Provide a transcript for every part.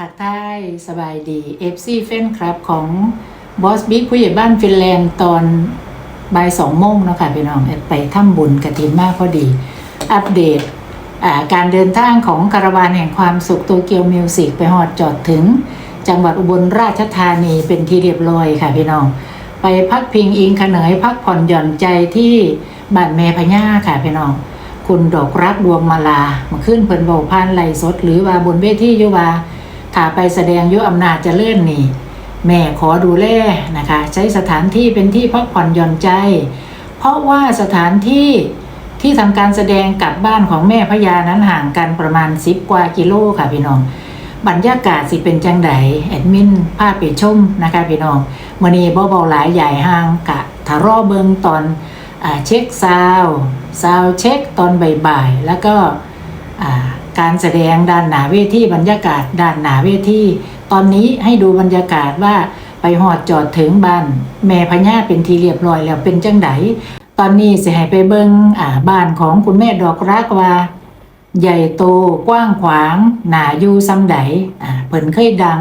ทักทายสบายดี FC แฟนคลับของบอสบิ๊กผู้ใหญ่บ้านฟินแลนด์ตอนบ่ายสองโมงเนาะค่ะพี่น้องไปทำบุญกระถินมากพอดี อัปเดตการเดินทางของคาราวานแห่งความสุขโตเกียวมิวสิกไปหอดจอดถึง จังหวัดอุบลราชธานีเป็นที่เรียบร้อยค่ะพี่น้อง ไปพักพิงอิงขเหนยพักผ่อนหย่อนใจที่บ้านแม่พญ่าค่ะพี่น้อง คุณดอกรักดวงมาลามาขึ้นเพิ่นเบาพานไหลสด หรือว่าบนเวทีอยุว่า ถ้าไปแสดงยุอำนาจจะเลื่อนนี่ แม่ขอดูแลนะคะ ใช้สถานที่เป็นที่พักผ่อนหย่อนใจ เพราะว่าสถานที่ที่ทำการแสดงกับบ้านของแม่พญานั้นห่างกันประมาณ 10 กว่ากิโลค่ะพี่น้อง บรรยากาศสิเป็นจังไดแอดมินภาพไปชมนะคะพี่น้องมือนี้บ่เบาหลายใหญ่ห่างกะถ้ารอเบิงตอนอเช็คซาวซาวเช็คตอนบ่ายๆแล้วก็อ่า การแสดงด้านหนาเวทีบรรยากาศด้านหนาเวทีตอนนี้ให้ดูบรรยากาศว่าไปหอดจอดถึงบ้านแม่พญาเป็นทีเรียบร้อยแล้วเป็นจังไดตอนนี้สิให้ไปเบิงอ่าบ้านของคุณแม่ดอกรักว่าใหญ่โตกว้างขวาง หนาอยู่ซ้ำใดอ่าเพิ่นเคยดัง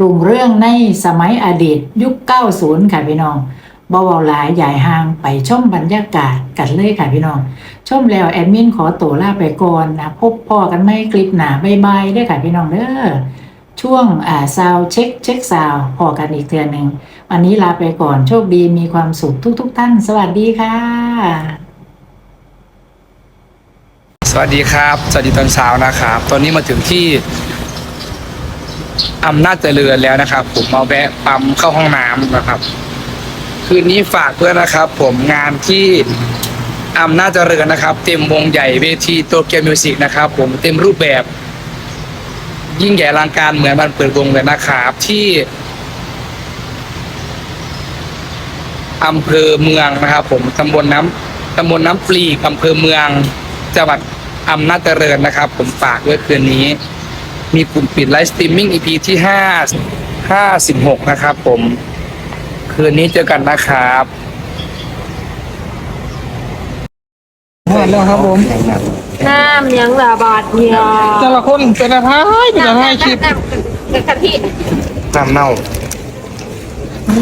รุ่งเรื่องในสมัยอดีตยุค 90 ค่ะพี่น้อง บ่เว้าหลายใหญ่ห่างไปชมบรรยากาศกันเลยค่ะพี่น้องชมแล้วแอดมินขอตัวลาไปก่อนนะพบพ่อกันไม่คลิปหนาบายบายเด้ค่ะพี่น้องเด้อช่วงอ่าซาวเช็คเช็คซาวพอกันอีกเทือนหนึ่งวันนี้ลาไปก่อนโชคดีมีความสุขทุกๆท่าน สวัสดีค่ะ สวัสดีครับ สวัสดีตอนเช้านะครับ ตอนนี้มาถึงที่อำนาจเจริญแล้วนะครับ ผมมาแวะปั๊มเข้าห้องน้ำนะครับ คืนนี้ฝากเพื่อนนะครับ ผมงานที่อำนาจเจริญนะครับ เต็มวงใหญ่เวทีโตเกียวมิวสิกนะครับ ผมเต็มรูปแบบ ยิ่งใหญ่อลังการเหมือนบันเปิดวงเลยนะครับ ที่อำเภอเมืองนะครับ ผมตำบลน้ำตำบลน้ำปลีอำเภอเมืองจังหวัดอำนาจเจริญนะครับ ผมฝากด้วยคืนนี้ มีกลุ่มปิดไลฟ์สตรีมมิ่ง EP ที่ห้าห้าสิบหกนะครับ ผม คืนนี้เจอกันนะครับหมดแล้วครับผม น้ำยังละบาทเดียวแต่ละคนเป็นอะไรเป็นอะไรคลิปน้ำเป็นกะทิน้ำเน่า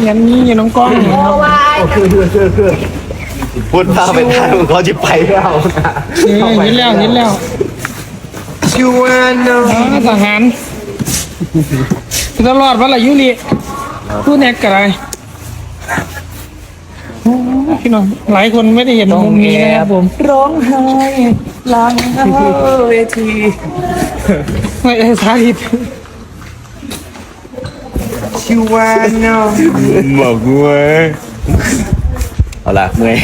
อย่างนี้อยู่น้องกล้องโอ้วายพูดพาไปทางเขาจะไปแล้วนะเออเห็นแล้วเห็นแล้วชิวานโนอ๋อทหารตลอดวันละยุริผู้แนกกระไร โอ้พี่น้องหลายคนไม่ได้เห็นมุมนี้นะครับผมร้องไห้หลังเวทีไม่ได้สาธิตชิวานโนบอกกูเว้ยเอาละเมื่อย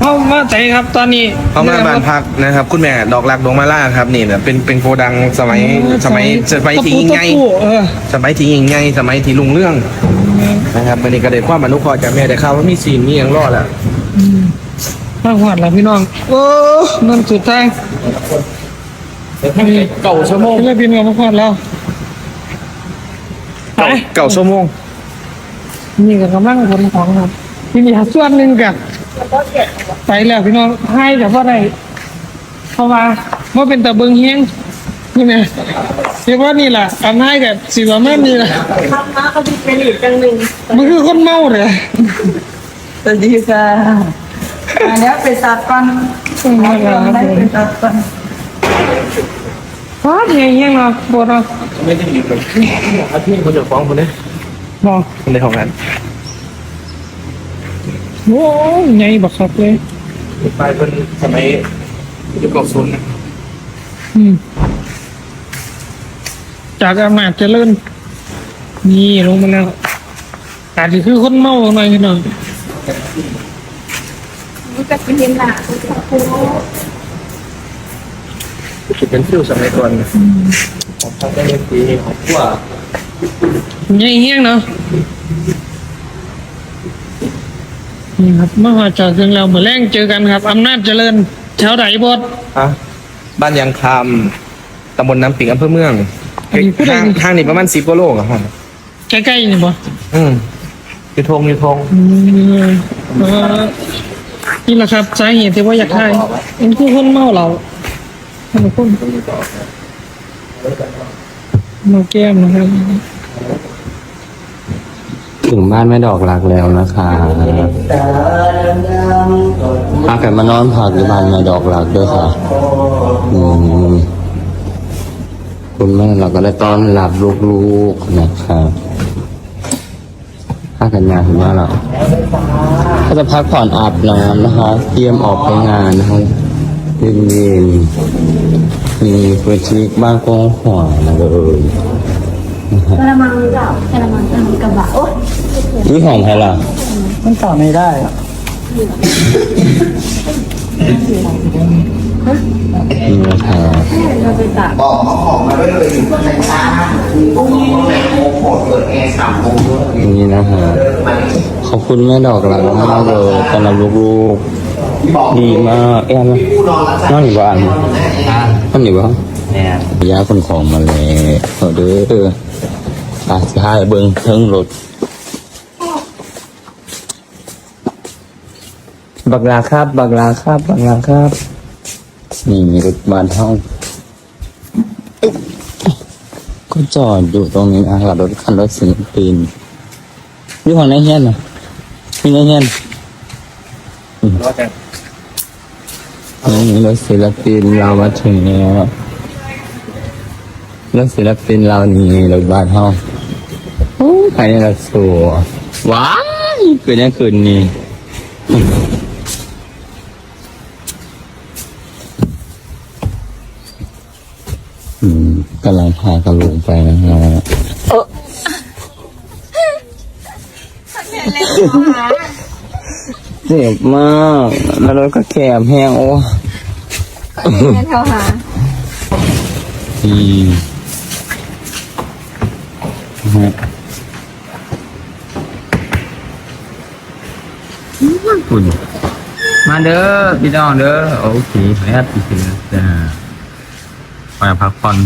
เข้ามาใจครับตอนนี้เข้ามาบ้านพักนะครับ คุณแม่ดอกรักดวงมาล่าครับนี่เนี่ยเป็นเป็นโกดังสมัยสมัยสมัยที่ยิ่งใหญ่ตะปูตะปูเออสมัยที่ยิ่งใหญ่สมัยที่ลุงเรื่อง นะครับวันนี้ก็ได้ความอนุเคราะห์จากแม่ได้ข่าวว่ามีซีนมีอย่างรอดอะมาหอดแล้วพี่น้อง โอ้นั่นสุดทางเก่าชั่วโมงเรียกบินกันมาหอดแล้วไปเก่าชั่วโมงนี่ก็กำลังขนของครับที่นี่ส่วนหนึ่งกับไปแล้วพี่น้องให้แต่ว่าไรเพราะว่าว่าเป็นตะเบิงเฮียง นี่ไงเรียกว่านี่แหละอันให้กับสิว่าแม่นนี่แหละทำมาเขาดิเป็นอีกจังหนึ่งมันคือคนเมาเลยสวัสดีค่ะอันนี้เป็นตัดฟันมาแล้วครับผมเป็นตัดฟันฟ้าเฮียงเฮียงเนาะปวดเนาะไม่ได้อยู่กับอาที่คนจะฟ้องคนนี้บอกคนในห้องนั้นโอ้ยใหญ่บักคับเลยไปเป็นสมัยยุคเก่าซุนย์นะอืม จากอำนาจเจริญนี่ลงมาแล้วอาจจะคือคนเมาหน่อยพี่น้องรู้จักเป็นเห็นหนาครูคิดเป็นฟิวสมัยก่อนของทางได้ยังปีของพวกใหญ่เฮียงเนาะนี่ครับมาหาจอดถึงเราเหมือนแรงเจอกันครับอำนาจเจริญแถวไหนบดฮะบ้านยางคำตำบลน้ำปิงอำเภอเมือง อันนี้ผู้ใดทางทางนี่ประมาณสิบกิโลอะครับใกล้ๆนี่บ่อืมยูทงยูทงอืมเออนี่แหละครับสาเหตุที่ว่าอยากทายเป็นผู้คนเมาเราเป็นคนน้องแก้มนะครับถึงบ้านแม่ดอกรักแล้วนะคะพากันมานอนพักที่บ้านแม่ดอกรักด้วยค่ะ อืม คุณแม่เราก็ได้ต้อนรับลูกๆนะครับพากันงานถึงบ้านเราก็จะพักผ่อนอาบน้ำนะคะ เตรียมออกไปงานนะคะเย็นๆมีเวทีบ้านกว้างขวางเลยกระมังเปล่ากระมังกระมังกระบะโอ๊ยนี่ของใครล่ะมันต่อไม่ได้อะ นี่นะครับบอกเขาของมาด้วยเลยในชาโอ้โหแม่โอ้โหเปิดแอร์สามโมงด้วนี่นะฮะขอบคุณแม่ดอกหลังมากเลยสำหรับลูกๆดีมากแอนนอนอยู่บ้านนอนอยู่บ้านยาคนของมาแล้วเอาเด้อปาสิห้เบิ้งเทิงรถบักลาครับ บักลาครับ บักลาครับ นี่มีรถบ้านเท่าก็จอดอยู่ตรงนี้นะครับรถคันรถศิลปินนี่ของนายเฮียนนะนี่นายเฮียนอืมนี่รถศิลปินเรามาถึงแล้วรถศิลปินเรานี่รถบ้านเฮาโอ้ยภายในรถสวยว้ายเกิดยังคืนนี้ อืม กำลังพากันลงไปนะฮะเจ็บมาก แล้วรถก็แคบแห้งโอ้แม่เท่าหาอืมฮะคุณมาเด้อพี่น้องเด้อโอเคขออนุญาตพี่เสือจ้าไปพักผ่อน